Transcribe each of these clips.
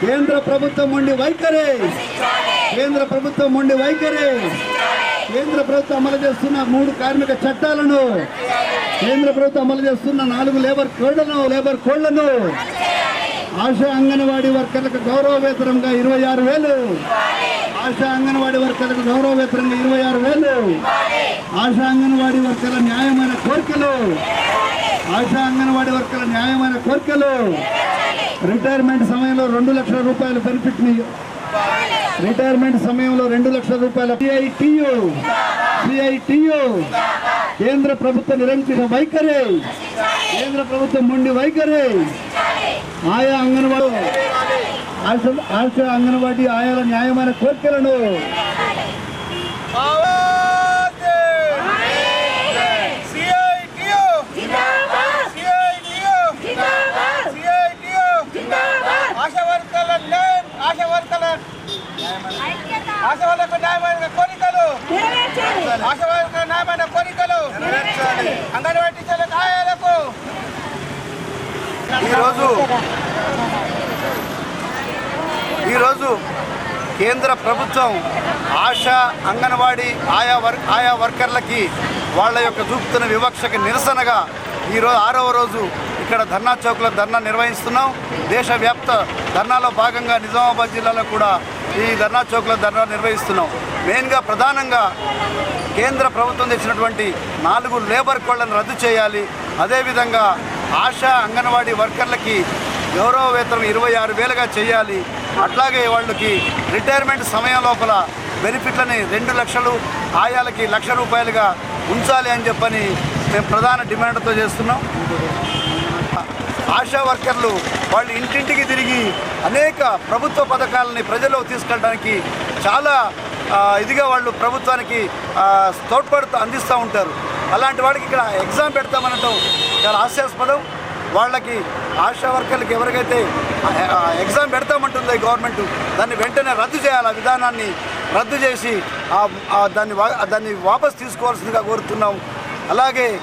కేంద్ర ప్రభుత్వం ఉండి వైఖరి. కేంద్ర ప్రభుత్వం ఉండి వైఖరి. కేంద్ర ప్రభుత్వం అమలు చేస్తున్న మూడు కార్మిక చట్టాలను. కేంద్ర ప్రభుత్వం అమలు చేస్తున్న నాలుగు లేబర్ కోడ్లను లేబర్ కోడ్లను. ఆశా అంగన్వాడీ వర్కర్లకు గౌరవ వేతనంగా ఇరవై ఆరు వేలు. ఆశా అంగన్వాడీ వర్కర్లకు గౌరవ వేతనంగా ఇరవై ఆరు వేలు. ఆశా అంగన్వాడీ వర్కర్ల న్యాయమైన కోరికలు. ఆశా అంగన్వాడీ వర్కర్ల న్యాయమైన కోరికలు. రిటైర్మెంట్ సమయంలో రెండు లక్షల రూపాయల బెనిఫిట్ని రిటైర్మెంట్ సమయంలో రెండు లక్షల రూపాయల సిఐటియు సిఐటియు కేంద్ర ప్రభుత్వ నిరంకుశ వైఖరి. కేంద్ర ప్రభుత్వం మొండి వైఖరి. ఆయా అంగన్వాడీ ఆశ ఆశ అంగన్వాడీ ఆయా న్యాయమైన కోరికలను సిఐటియు సిఐటియు సిఐటియు ఆశా వర్కర్ల న్యాయం ఆశా వర్కర్ల ఆశా వర్కర్లకు న్యాయమైన కోరికలు ఆశా వర్కర్ల న్యాయమైన కోరికలు అంగన్వాడీ టీచర్ల న్యాయాలకు ఈరోజు ఈరోజు కేంద్ర ప్రభుత్వం ఆశా అంగన్వాడీ ఆయా వర్క్ ఆయా వర్కర్లకి వాళ్ళ యొక్క చూపుతున్న వివక్షకి నిరసనగా ఈరోజు ఆరవ రోజు ఇక్కడ ధర్నా చౌక్లో ధర్నా నిర్వహిస్తున్నాం. దేశవ్యాప్త ధర్నాలో భాగంగా నిజామాబాద్ జిల్లాలో కూడా ఈ ధర్నా చౌక్లో ధర్నా నిర్వహిస్తున్నాం. మెయిన్గా ప్రధానంగా కేంద్ర ప్రభుత్వం తెచ్చినటువంటి నాలుగు లేబర్ కోళ్ళను రద్దు చేయాలి. అదేవిధంగా ఆశా అంగన్వాడీ వర్కర్లకి గౌరవ వేతనం ఇరవై ఆరు వేలుగా చేయాలి. అట్లాగే వాళ్ళకి రిటైర్మెంట్ సమయం లోపల బెనిఫిట్లని రెండు లక్షలు ఆయాలకి లక్ష రూపాయలుగా ఉంచాలి అని చెప్పని మేము ప్రధాన డిమాండ్తో చేస్తున్నాం. ఆశా వర్కర్లు వాళ్ళు ఇంటింటికి తిరిగి అనేక ప్రభుత్వ పథకాలని ప్రజల్లో తీసుకెళ్ళడానికి చాలా ఇదిగా వాళ్ళు ప్రభుత్వానికి తోడ్పడుతూ అందిస్తూ ఉంటారు. అలాంటి వాడికి ఇక్కడ ఎగ్జామ్ పెడతామనటం చాలా హాస్యాస్పదం. వాళ్ళకి ఆశా వర్కర్లకు ఎవరికైతే ఎగ్జామ్ పెడతామంటుందో ఈ గవర్నమెంట్ దాన్ని వెంటనే రద్దు చేయాలి. ఆ విధానాన్ని రద్దు చేసి దాన్ని వా- దాన్ని వాపస్ తీసుకోవాల్సిందిగా కోరుతున్నాం. అలాగే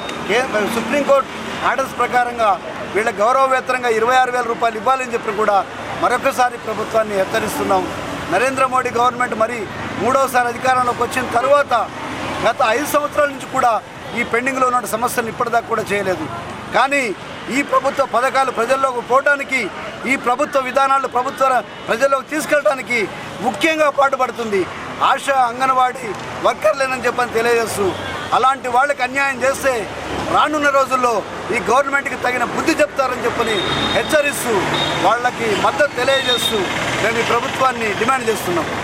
సుప్రీంకోర్టు ఆర్డర్స్ ప్రకారంగా వీళ్ళ గౌరవ వేతనంగా ఇరవై ఆరు వేల రూపాయలు ఇవ్వాలని చెప్పి కూడా మరొకసారి ప్రభుత్వాన్ని హెచ్చరిస్తున్నాం. నరేంద్ర మోడీ గవర్నమెంట్ మరి మూడవసారి అధికారంలోకి వచ్చిన తర్వాత గత ఐదు సంవత్సరాల నుంచి కూడా ఈ పెండింగ్లో ఉన్న సమస్యలను ఇప్పటిదాకా కూడా చేయలేదు. కానీ ఈ ప్రభుత్వ పథకాలు ప్రజల్లోకి పోవడానికి ఈ ప్రభుత్వ విధానాలు ప్రభుత్వ ప్రజల్లోకి తీసుకెళ్ళడానికి ముఖ్యంగా పాటుపడుతుంది. ఆశా అంగన్వాడీ వర్కర్లేనని చెప్పని తెలియజేస్తూ అలాంటి వాళ్ళకి అన్యాయం చేస్తే రానున్న రోజుల్లో ఈ గవర్నమెంట్కి తగిన బుద్ధి చెప్తారని చెప్పని హెచ్చరిస్తూ వాళ్ళకి మద్దతు తెలియజేస్తూ మేము ఈ ప్రభుత్వాన్ని డిమాండ్ చేస్తున్నాం